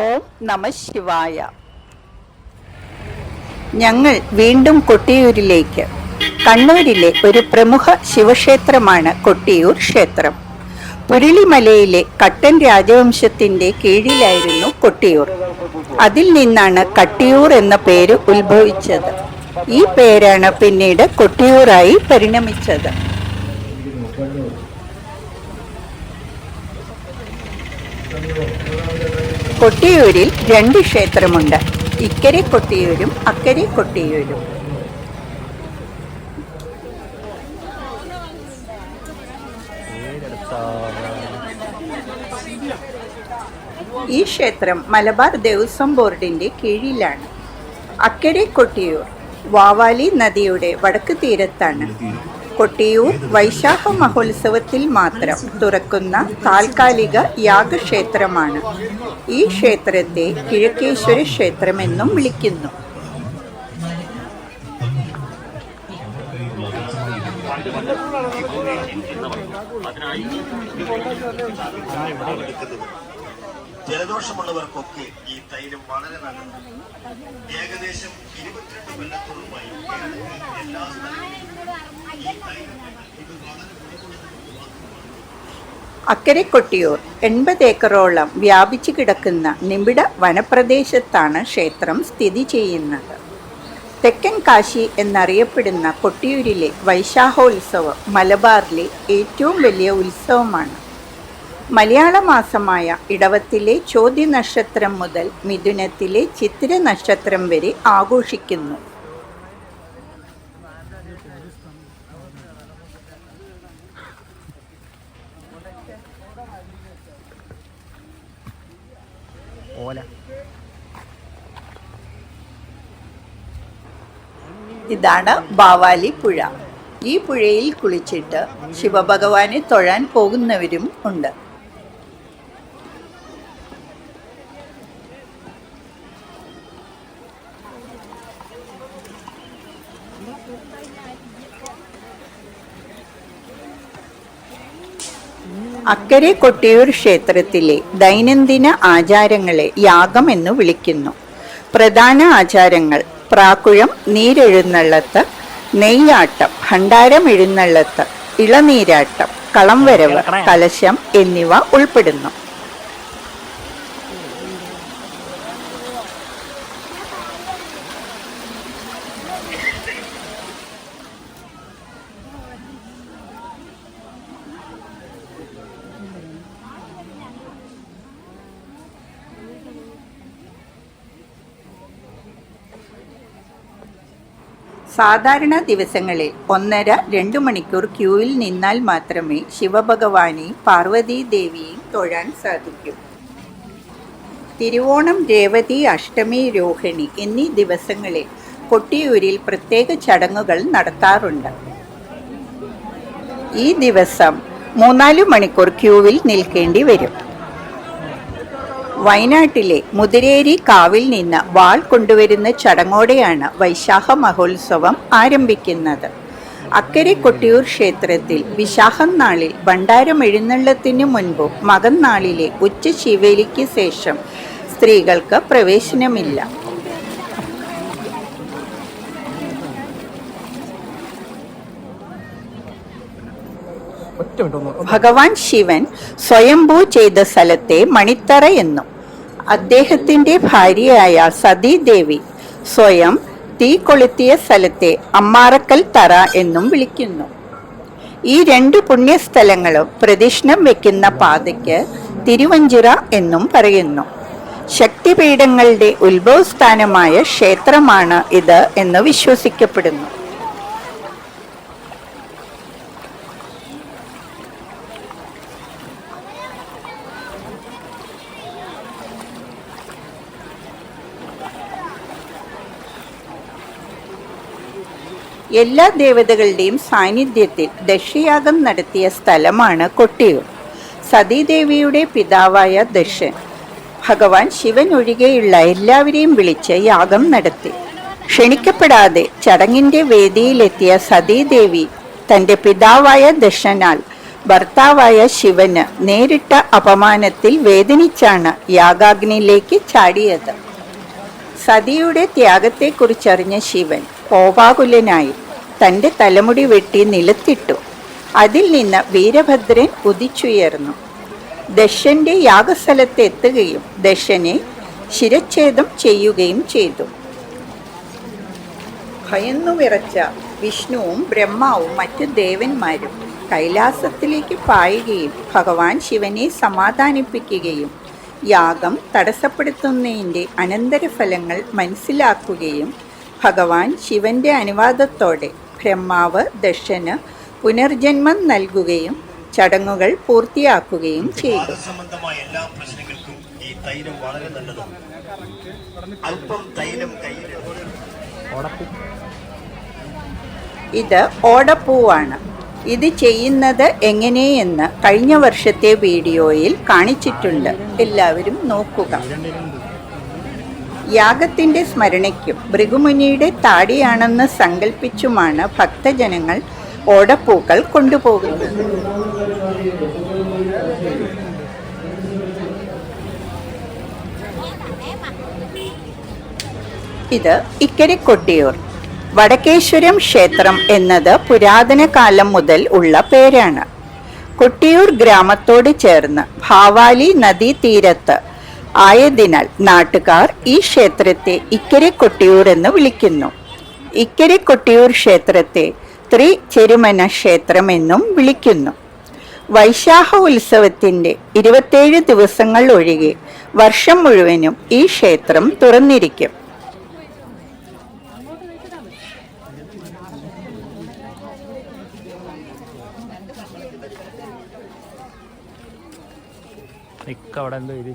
ഓം നമ ശിവായ. ഞങ്ങൾ വീണ്ടും കൊട്ടിയൂരിലേക്ക്. കണ്ണൂരിലെ ഒരു പ്രമുഖ ശിവക്ഷേത്രമാണ് കൊട്ടിയൂർ ക്ഷേത്രം. പുരളിമലയിലെ കട്ടൻ രാജവംശത്തിന്റെ കീഴിലായിരുന്നു കൊട്ടിയൂർ. അതിൽ നിന്നാണ് കട്ടിയൂർ എന്ന പേര് ഉത്ഭവിച്ചത്. ഈ പേരാണ് പിന്നീട് കൊട്ടിയൂറായി പരിണമിച്ചത്. കൊട്ടിയൂരിൽ രണ്ട് ക്ഷേത്രമുണ്ട്. ഇക്കരെ കൊട്ടിയൂരും അക്കരെ കൊട്ടിയൂരും. ഈ ക്ഷേത്രം മലബാർ ദേവസ്വം ബോർഡിന്റെ കീഴിലാണ്. അക്കരെ കൊട്ടിയൂർ വാവാലി നദിയുടെ വടക്ക് തീരത്താണ്. കൊട്ടിയൂർ വൈശാഖ മഹോത്സവത്തിൽ മാത്രം തുറക്കുന്ന താൽക്കാലിക യാഗക്ഷേത്രമാണ്. ഈ ക്ഷേത്രത്തെ കിഴക്കേശ്വര ക്ഷേത്രമെന്നും വിളിക്കുന്നു. ജലദോഷമുള്ളവർക്കൊക്കെ ഈ തൈലം വളരെ നല്ലതാണ്. ഏകദേശം ഇരുപത്തിരണ്ട് കൊല്ലത്തോളമായി എല്ലാ അക്കരെ കൊട്ടിയൂർ എൺപത് ഏക്കറോളം വ്യാപിച്ചു കിടക്കുന്ന നിബിഡ വനപ്രദേശത്താണ് ക്ഷേത്രം സ്ഥിതി ചെയ്യുന്നത്. തെക്കൻ കാശി എന്നറിയപ്പെടുന്ന കൊട്ടിയൂരിലെ വൈശാഖോത്സവം മലബാറിലെ ഏറ്റവും വലിയ ഉത്സവമാണ്. മലയാള മാസമായ ഇടവത്തിലെ ചോദ്യ നക്ഷത്രം മുതൽ മിഥുനത്തിലെ ചിത്തിര നക്ഷത്രം വരെ ആഘോഷിക്കുന്നു. ഇതാണ് ബാവാലി പുഴ. ഈ പുഴയിൽ കുളിച്ചിട്ട് ശിവഭഗവാനെ തൊഴാൻ പോകുന്നവരും ഉണ്ട്. അക്കരെ കൊട്ടിയൂർ ക്ഷേത്രത്തിലെ ദൈനംദിന ആചാരങ്ങളെ യാഗം എന്ന് വിളിക്കുന്നു. പ്രധാന ആചാരങ്ങൾ പ്രാക്കുഴം നീരെഴുന്നള്ളത്ത് നെയ്യാട്ടം ഭണ്ഡാരം എഴുന്നള്ളത്ത് ഇളനീരാട്ടം കളം വരവ് കലശം എന്നിവ ഉൾപ്പെടുന്നു. സാധാരണ ദിവസങ്ങളിൽ ഒന്നര രണ്ടു മണിക്കൂർ ക്യൂവിൽ നിന്നാൽ മാത്രമേ ശിവഭഗവാനെയും പാർവതീ ദേവിയെയും തൊഴാൻ സാധിക്കൂ. തിരുവോണം രേവതി അഷ്ടമി രോഹിണി എന്നീ ദിവസങ്ങളിൽ കൊട്ടിയൂരിൽ പ്രത്യേക ചടങ്ങുകൾ നടത്താറുണ്ട്. ഈ ദിവസം മൂന്നാൽ മണിക്കൂർ ക്യൂവിൽ നിൽക്കേണ്ടി വരും. വയനാട്ടിലെ മുതിരേരി കാവിൽ നിന്ന് വാൾ കൊണ്ടുവരുന്ന ചടങ്ങോടെയാണ് വൈശാഖ മഹോത്സവം ആരംഭിക്കുന്നത്. അക്കരെ കൊട്ടിയൂർ ക്ഷേത്രത്തിൽ വിശാഖം നാളിൽ ഭണ്ഡാരം എഴുന്നള്ളത്തിന് മുൻപും മകൻ നാളിലെ ഉച്ച ശിവേലിക്ക് ശേഷം സ്ത്രീകൾക്ക് പ്രവേശനമില്ല. ഭഗവാൻ ശിവൻ സ്വയംഭൂ ചെയ്ത സ്ഥലത്തെ മണിത്തറ എന്നും അദ്ദേഹത്തിന്റെ ഭാര്യയായ സതീദേവി സ്വയം തീ കൊളുത്തിയ സ്ഥലത്തെ അമ്മാറക്കൽ തറ എന്നും വിളിക്കുന്നു. ഈ രണ്ട് പുണ്യസ്ഥലങ്ങളും പ്രദക്ഷിണം വെക്കുന്ന പാതയ്ക്ക് തിരുവഞ്ചിറ എന്നും പറയുന്നു. ശക്തിപീഠങ്ങളുടെ ഉത്ഭവസ്ഥാനമായ ക്ഷേത്രമാണ് ഇത് എന്ന് വിശ്വസിക്കപ്പെടുന്നു. എല്ലാ ദേവതകളുടെയും സാന്നിധ്യത്തിൽ ദക്ഷയാഗം നടത്തിയ സ്ഥലമാണ് കൊട്ടിയൂർ. സതീദേവിയുടെ പിതാവായ ദക്ഷൻ ഭഗവാൻ ശിവൻ ഒഴികെയുള്ള എല്ലാവരെയും വിളിച്ച് യാഗം നടത്തി. ക്ഷണിക്കപ്പെടാതെ ചടങ്ങിന്റെ വേദിയിലെത്തിയ സതീദേവി തന്റെ പിതാവായ ദശനാൽ ഭർത്താവായ ശിവന് നേരിട്ട അപമാനത്തിൽ വേദനിച്ചാണ് യാഗാഗ്നിയിലേക്ക് ചാടിയത്. സതിയുടെ ത്യാഗത്തെക്കുറിച്ചറിഞ്ഞ ശിവൻ കോപാകുലനായി തന്റെ തലമുടി വെട്ടി നിലത്തിട്ടു. അതിൽ നിന്ന് വീരഭദ്രൻ ഉദിച്ചുയർന്നു. ദശന്റെ യാഗസ്ഥലത്ത് എത്തുകയും ദശനെ ശിരച്ഛേദം ചെയ്യുകയും ചെയ്തു. ഭയന്നു വിറച്ച വിഷ്ണുവും ബ്രഹ്മാവും മറ്റു ദേവന്മാരും കൈലാസത്തിലേക്ക് പായുകയും ഭഗവാൻ ശിവനെ സമാധാനിപ്പിക്കുകയും യാഗം തടസ്സപ്പെടുത്തുന്നതിന്റെ അനന്തരഫലങ്ങൾ മനസ്സിലാക്കുകയും ഭഗവാൻ ശിവന്റെ അനുവാദത്തോടെ ബ്രഹ്മാവ് ദക്ഷന് പുനർജന്മം നൽകുകയും ചടങ്ങുകൾ പൂർത്തിയാക്കുകയും ചെയ്തു. സംബന്ധമായ എല്ലാ പ്രശ്നങ്ങൾക്കും ഈ തൈലം വളരെ നല്ലതാണ് അല്പം തൈലം കയ്യിൽ ഇത് ഓടപ്പൂവാണ്. ഇത് ചെയ്യുന്നത് എങ്ങനെയെന്ന് കഴിഞ്ഞ വർഷത്തെ വീഡിയോയിൽ കാണിച്ചിട്ടുണ്ട്. എല്ലാവരും നോക്കുക. യാഗത്തിന്റെ സ്മരണയ്ക്കും ഭൃഗുമുനിയുടെ താടിയാണെന്ന് സങ്കല്പിച്ചുമാണ് ഭക്തജനങ്ങൾ ഓടപ്പൂക്കൾ കൊണ്ടുപോകുന്നത്. ഇത് ഇക്കരെ കൊട്ടിയൂർ വടക്കേശ്വരം ക്ഷേത്രം എന്നത് പുരാതന കാലം മുതൽ ഉള്ള പേരാണ്. കൊട്ടിയൂർ ഗ്രാമത്തോട് ചേർന്ന് ഭാവാലി നദീ തീരത്ത് ആയതിനാൽ നാട്ടുകാർ ഈ ക്ഷേത്രത്തെ ഇക്കരെ കൊട്ടിയൂർ എന്ന് വിളിക്കുന്നു. ഇക്കരെ കൊട്ടിയൂർ ക്ഷേത്രത്തെ ത്രി ചെരുമന ക്ഷേത്രം എന്നും വിളിക്കുന്നു. വൈശാഖ ഉത്സവത്തിന്റെ ഇരുപത്തേഴ് ദിവസങ്ങൾ ഒഴികെ വർഷം മുഴുവനും ഈ ക്ഷേത്രം തുറന്നിരിക്കും. അവിടെ എന്തോ എഴുതി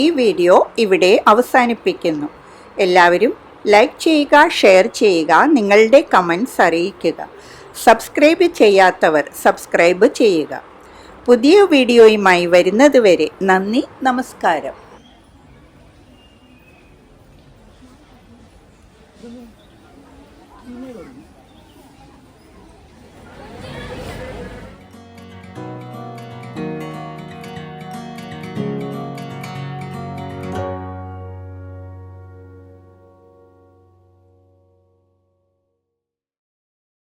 ഈ വീഡിയോ ഇവിടെ അവസാനിപ്പിക്കുന്നു. എല്ലാവരും ലൈക്ക് ചെയ്യുക ഷെയർ ചെയ്യുക നിങ്ങളുടെ കമൻസ് അറിയിക്കുക. സബ്സ്ക്രൈബ് ചെയ്യാത്തവർ സബ്സ്ക്രൈബ് ചെയ്യുക. പുതിയ വീഡിയോയുമായി വരുന്നതുവരെ നന്ദി നമസ്കാരം.